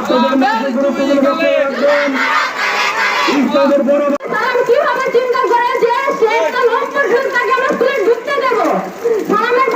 আপনাদের চিন্তা করে যে সে একটা লোক পর্যন্ত আমরা স্কুলে ঢুকতে দেবো। সালামের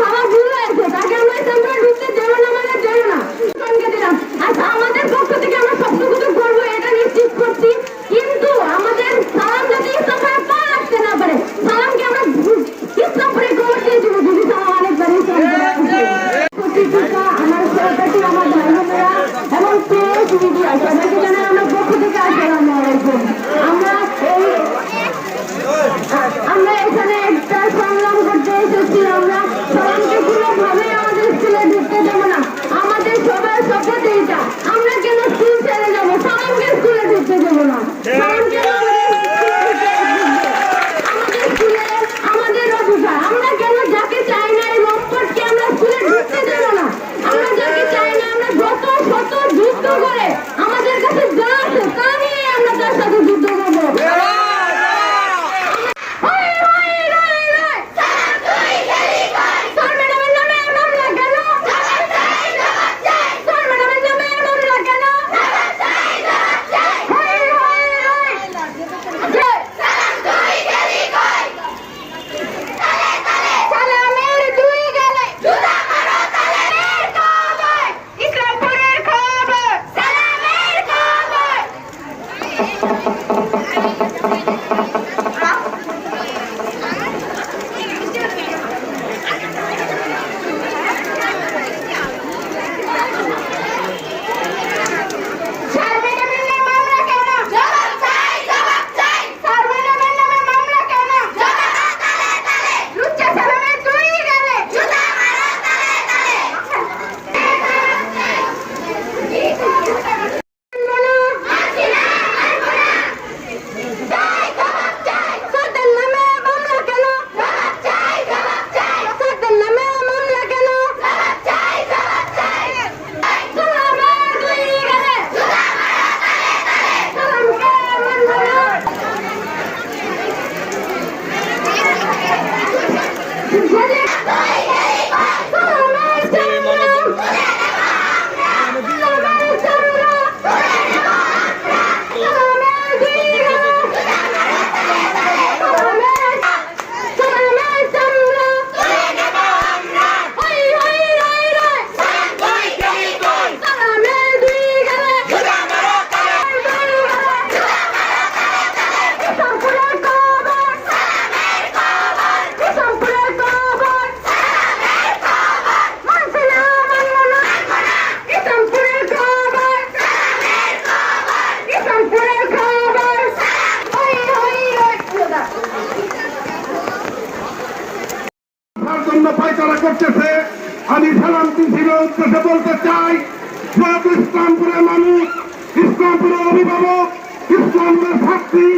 ছাত্রী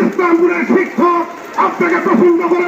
ইসলামপুরের শিক্ষক আপনাকে পছন্দ করে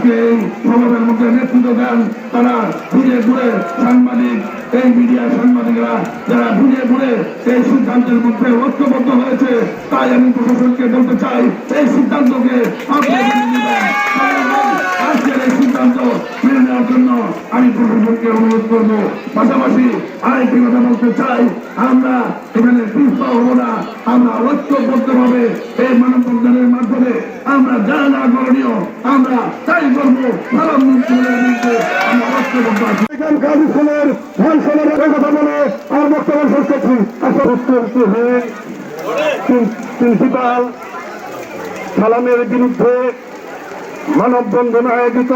আজকে এই সমাজের মধ্যে নেতৃত্ব দেন তারা ঘুরে ঘুরে সাংবাদিক এই মিডিয়া সাংবাদিকরা যারা ঘুরে ঘুরে এই সিদ্ধান্তের মধ্যে ঐক্যবদ্ধ হয়েছে তাই আমি প্রশাসনকে বলতে চাই এই সিদ্ধান্তকে সিদ্ধান্ত মেনে নেওয়ার জন্য আমি প্রশাসনকে অনুরোধ করব। পাশাপাশি আরেকটি কথা বলতে চাই, আমরা এখানে পিস্পা হব না, আমরা ঐক্যবদ্ধ ভাবে এই মানব বন্ধনের মাধ্যমে আমরা যা না করণীয়, আমরা তাই করব। প্রিন্সিপাল সালামের বিরুদ্ধে মানববন্ধন আয়োজিত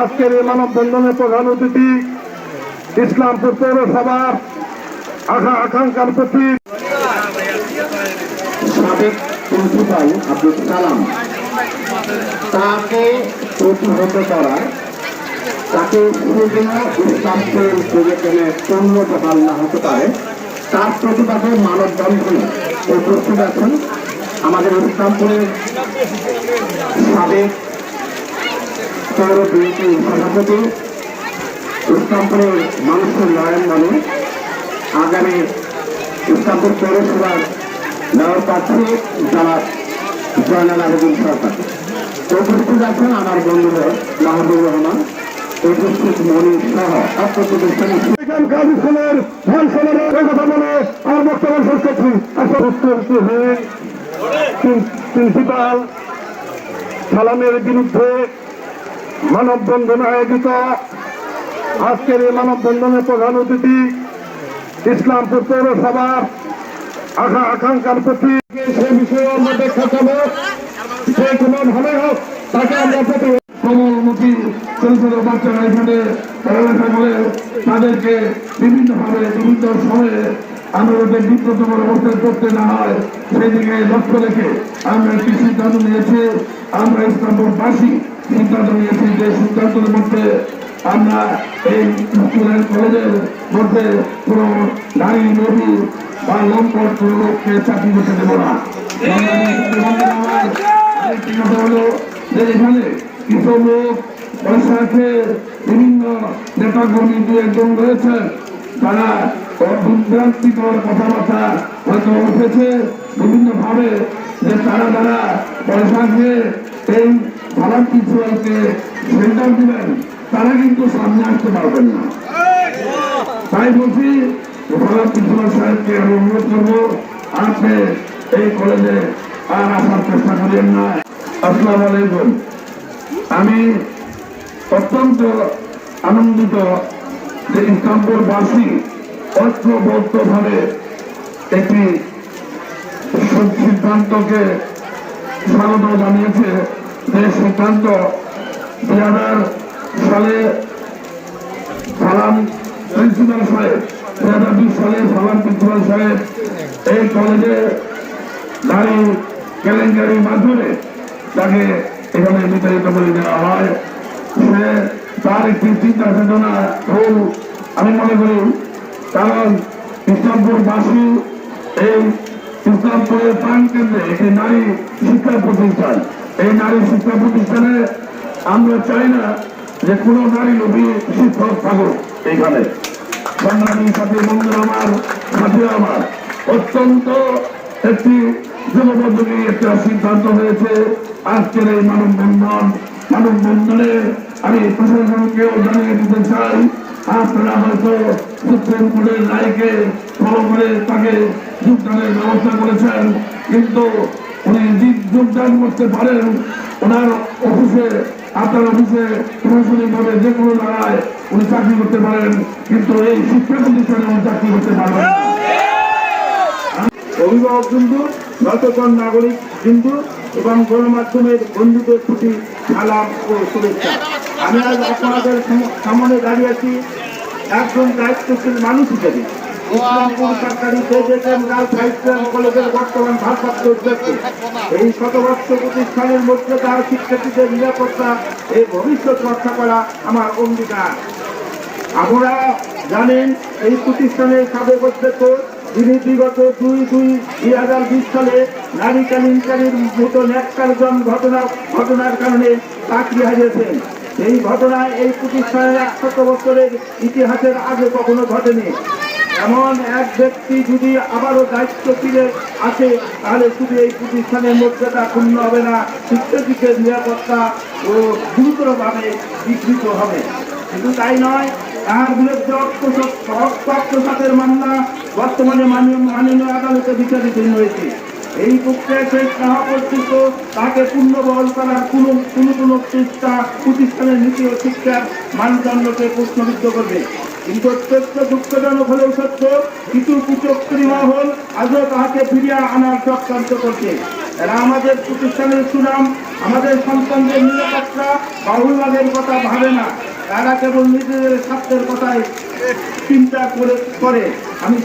আজকের এই মানববন্ধনে প্রধান অতিথি ইসলামপুর পৌরসভার আশা আকাঙ্ক্ষার প্রতি সাবেক প্রিন্সিপাল আব্দুল সালাম, তাকে প্রতিহত করা তাকে ইসলামপুর দুর্ঘটনায় পূর্ণ না হতে পারে, তার প্রতিবাদে মানববন্ধনে উপস্থিত আছেন আমাদের ইসলামপুরের সাবেক পৌর বিএনপি সভাপতি ইসলামপুরের মানুষের নয়ন মানে আগামী ইসলামপুর পৌরসভার নয় প্রার্থী যারা জয়নাল আবেদিন সরকার। উপস্থিত আছেন আমার বন্ধুর মাহবুব রহমান, উপস্থিত মনির সহ ছাত্র প্রতিষ্ঠানের কথা বলে আর বক্তব্য শেষ করছি। আচ্ছা, আসলে হয়ে প্রিন্সিপাল সালামের বিরুদ্ধে মানববন্ধন আয়োজিত আজকের এই মানববন্ধনের প্রধান অতিথি ইসলামপুর পৌরসভার আশা আকাঙ্ক্ষার প্রতি সে বিষয়ে আমরা যে কোনো হোক, তাকে আমরা প্রতি কমলমুখী বাচ্চারা এখানে তাদেরকে বিভিন্নভাবে বিভিন্ন সময়ে আমরা যাতে বিব্রতকর অবস্থায় করতে না হয়। সেদিকে লক্ষ্য রেখে আমরা একটি সিদ্ধান্ত নিয়েছি। আমরা ইসলামপুরবাসী সিদ্ধান্ত নিয়েছি যে সিদ্ধান্তের মধ্যে আমরা এই স্টুডেন্ট কলেজের মধ্যে কোনো নারী নবী বা লম্পট লোককে চাকরি করতে দেব না। হলো যে এখানে কিছু লোক পয়সা খেয়ে বিভিন্ন নেতাকর্মী দু একজন রয়েছে তারা বিভ্রান্তিকর কথাবার্তা হয়তো উঠেছে বিভিন্ন ভাবে যে তারা যারা পয়সা খেয়ে এই কিছুকে সেন্টার দিবেন তারা কিন্তু সামনে আসতে পারবেন না তাই বলছি প্রিন্সিপাল সাহেবকে আমি অনুরোধ করব আপনি এই কলেজে আর আসার চেষ্টা করেন না আসসালাম আলাইকুম আমি অত্যন্ত আনন্দিত যে ইসলামপুরবাসী ঐক্যবদ্ধভাবে একটি সিদ্ধান্তকে স্বাগত জানিয়েছে যে সিদ্ধান্ত দুই হাজার সালে সালাম প্রিন্সিপাল সাহেব, দুই হাজার বিশ সালে সালাম প্রিন্সিপাল সাহেব এই কলেজে নারী কেলেঙ্কারির মাধ্যমে তাকে এখানে বিতাড়িত করে দেওয়া হয়। সে তার একটি চিন্তা চেতনা ভুল আমি মনে করি কারণ ইসলামপুরবাসী এই ইসলামপুরের প্রাণ কেন্দ্রে একটি নারী শিক্ষা প্রতিষ্ঠান। এই নারী শিক্ষা প্রতিষ্ঠানে আমরা চাই না যে কোনো নারী নবী শিক্ষক থাকুক এইখানে। সংগ্রামী সাথী বন্ধুরা আমার সাথী আমার, অত্যন্ত একটি যুববন্ধনী একটা সিদ্ধান্ত হয়েছে। আজকের এই মানববন্ধন, মানববন্ধনে আমি প্রশাসনকেও জানিয়ে দিতে চাই আপনারা হয়তো সুপ্রিম কোর্টের রায়কে ফলো তাকে যোগদানের ব্যবস্থা করেছেন, কিন্তু উনি যোগদান করতে পারেন। ওনার অফিসে, আপনার অফিসে প্রশাসনিকভাবে যে কোনো জায়গায় উনি চাকরি করতে পারেন, কিন্তু এই শিক্ষা প্রতিষ্ঠানে উনি চাকরি করতে পারবেন অভিভাবক কিন্তু সচেতন নাগরিক বিন্দু এবং গণমাধ্যমের বন্ধুদের প্রতি সালাম ও শুভেচ্ছা। আমি আজ আপনাদের সামনে দাঁড়িয়ে আছি একজন দায়িত্বশীল মানুষ হিসেবে। ইসলামপুর বর্তমান এই প্রতিষ্ঠানের মধ্যে তার নিরাপত্তা এই ভবিষ্যৎ করা আমার আপনারা জানেন, এই প্রতিষ্ঠানের সাবেক অধ্যক্ষ যিনি বিগত দুই দুই দুই হাজার বিশ সালে নারী কেলেঙ্কারির মতো ন্যাক্কারজন ঘটনা, ঘটনার কারণে চাকরি হারিয়েছেন। এই ঘটনায় এই প্রতিষ্ঠানের একশত বছরের ইতিহাসের আগে কখনো ঘটেনি। এমন এক ব্যক্তি যদি আবারও দায়িত্ব ফিরে আসে, তাহলে শুধু এই প্রতিষ্ঠানের মর্যাদা ক্ষুণ্ণ হবে না, শিক্ষার্থীদের নিরাপত্তা ও গুরুতরভাবে বিঘ্নিত হবে। শুধু তাই নয় তার বিরুদ্ধে অর্থসাতের মামলা বর্তমানে মাননীয় আদালতে বিচারাধীন হয়েছে এই শেষ না হওয়া পর্যন্ত তাকে পূর্ণবহল করার কোনো কোনো কোনো চেষ্টা, প্রতিষ্ঠানের নীতি ও শিক্ষার মানদণ্ডকে প্রশ্নবিদ্ধ করবে। কিন্তু অত্যন্ত দুঃখজনক হলেও সত্য কিছু কুচক্রী মহল আজও তাহাকে ফিরিয়ে আনার চক্রান্ত করছে। এরা আমাদের প্রতিষ্ঠানের সুনাম, আমাদের সন্তানদের নিরাপত্তা বাহুল্যের কথা ভাবে না। তারা কেবল নিজেদের স্বার্থের কথাই চিন্তা করে করে। আমি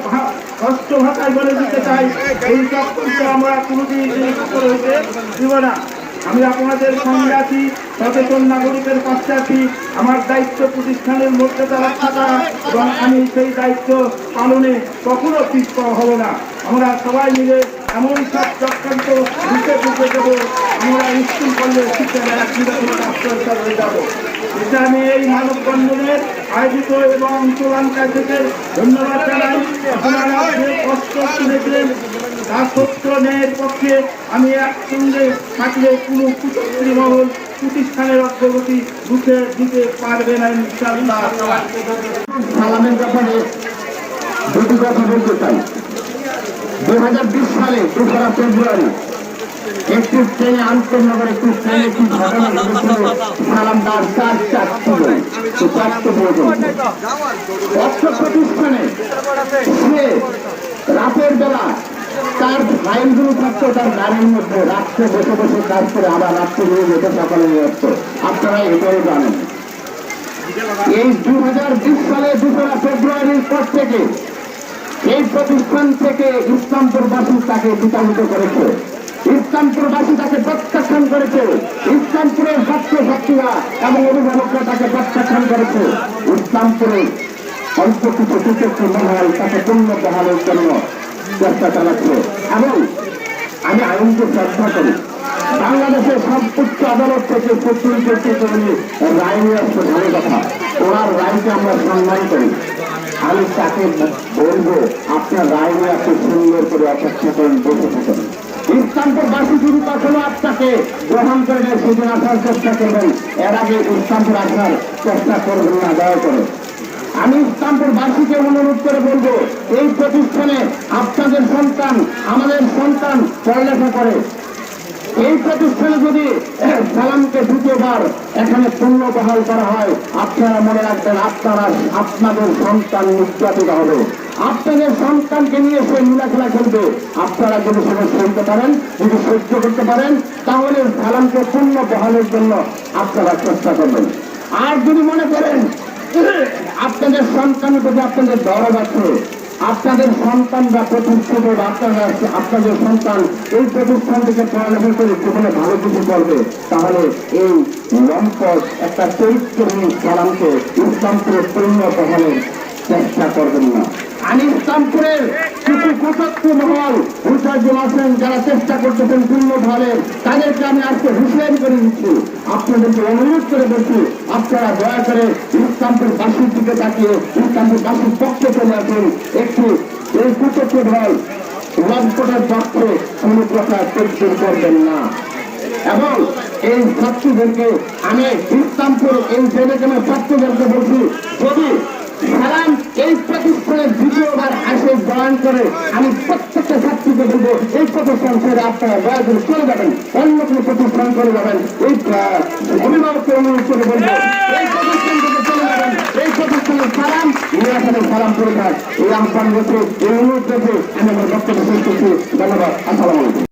ভা- স্পষ্ট ভাষায় বলে দিতে চাই, এই চক্রকে আমরা কোনোদিন হইতে দিব না। আমি আপনাদের সঙ্গে আছি, সচেতন নাগরিকের পাশে আছি। আমার দায়িত্ব প্রতিষ্ঠানের মর্যাদা রক্ষা করা এবং আমি সেই দায়িত্ব পালনে কখনো পিছপা হব না। আমরা সবাই মিলে এমন সব চক্রান্ত রুখে রুখে দেবো। আমরা স্কুল এক নিরাপদ আশ্রয় হয়ে যাব। আমি এই মানববন্ধনের আয়োজিত এবং চূড়ান কার্যকে ধন্যবাদ জানাই। আপনারা যে কষ্ট তুলেছেন তার সত্য ন্যায়ের পক্ষে আমি একসঙ্গে থাকলে কোনো কুচক্রী প্রতিষ্ঠানের অগ্রগতি রুখে দিতে পারবে না ইনশাল্লাহ সালামের ব্যাপারে দুটি কথা বলতে চাই। দুই হাজার বিশ সালে দোসরা ফেব্রুয়ারি একটি ট্রেনে আন্তনগর একটি ট্রেনে একটি ঘটনা ঘটেছিল সালামদার চার চারটি পর্যন্ত অর্থ প্রতিষ্ঠানে সে রাতের বেলা তার ফাইলগুলো থাকতো তার গাড়ির মধ্যে রাত্রে বসে বসে কাজ করে আবার রাত্রে নিয়ে যেতে সকালে আসতো আপনারা এটাই জানেন এই দু হাজার বিশ সালে দোসরা ফেব্রুয়ারির পর থেকে এই প্রতিষ্ঠান থেকে ইসলামপুরবাসী তাকে বিতাড়িত করেছে। ইসলামপুরবাসী তাকে প্রত্যাখ্যান করেছে। ইসলামপুরের ছাত্র ছাত্রীরা এবং অভিভাবকরা তাকে প্রত্যাখ্যান করেছে। ইসলামপুরে অল্প কিছু সুচক্র মহল তাকে পূর্ণ বহালের জন্য চেষ্টা চালাচ্ছে। এবং আমি আইনকে শ্রদ্ধা করি, বাংলাদেশের সর্বোচ্চ আদালত থেকে সুপ্রিম কোর্টে উনি রায় নিয়ে আসছে ভালো কথা। ওনার রায়কে আমরা সম্মান করি। আমি তাকে বলব, আপনার রায় নিয়ে আপনি সুন্দর করে অপেক্ষা করেন, বসে থাকেন। ইসলামপুরবাসী যদি কখনো আপনাকে গ্রহণ করে নেয়, সেদিন আসার চেষ্টা করবেন। এর আগে ইসলামপুর আসার চেষ্টা করবেন না, দয়া করে। আমি ইসলামপুরবাসীকে অনুরোধ করে বলব, এই প্রতিষ্ঠানে আপনাদের সন্তান, আমাদের সন্তান পড়ালেখা করে। এই প্রতিষ্ঠানে যদি সালামকে দ্বিতীয়বার এখানে পূর্ণ বহাল করা হয়, আপনারা মনে রাখবেন আপনারা আপনাদের সন্তান নির্যাতিত হবে। আপনাদের সন্তানকে নিয়ে সে লীলাখেলা খেলবে আপনারা যদি সেটা শুনতে পারেন, যদি সহ্য করতে পারেন, তাহলে সালামকে পূর্ণ বহালের জন্য আপনারা চেষ্টা করবেন। আর যদি মনে করেন, আপনাদের সন্তানের প্রতি আপনাদের দরদ আছে, আপনাদের প্রতিষ্ঠিত বা আপনারা আপনাদের সন্তান এই প্রতিষ্ঠান থেকে পড়ালেখা করে জীবনে ভালো কিছু করবে, তাহলে এই লম্পট একটা চরিত্রহীন সালামকে ইসলামপুরে পরিণত হলে চেষ্টা করবেন না। আমি ইসলামপুরের কিছু কুচক্র মহল হুসাইদুল হোসেন যারা চেষ্টা করতেছেন পূর্ণ ভাবে, তাদেরকে আমি আজকে হুঁশিয়ারি করে দিচ্ছি। আপনাদেরকে অনুরোধ করে বলছি, আপনারা দয়া করে ইসলামপুর বাসীর দিকে তাকিয়ে ইসলামপুর বাসীর পক্ষে চলে আসুন। একটু এই কুচক্র দল লম্পটের পক্ষে কোনো প্রকার তৈরি করবেন না। এবং এই ছাত্রীদেরকে আমি ইসলামপুর এই জেনেকেমের ছাত্রদেরকে বলছি, যদি সালাম এই প্রতিষ্ঠানে দ্বিতীয়বার আসে জয়েন করে আমি প্রত্যেকটা ছাত্রীকে বলব, এই প্রতিষ্ঠান ছেড়ে আপনারা দয়া করে চলে যাবেন, অন্য কোনো প্রতিষ্ঠান করে যাবেন। এই অভিভাবককে অনুরোধ করে বলব, এই সালাম সালাম থাক এই আমি আমার বক্তব্য শেষ করছি। ধন্যবাদ। আসসালাম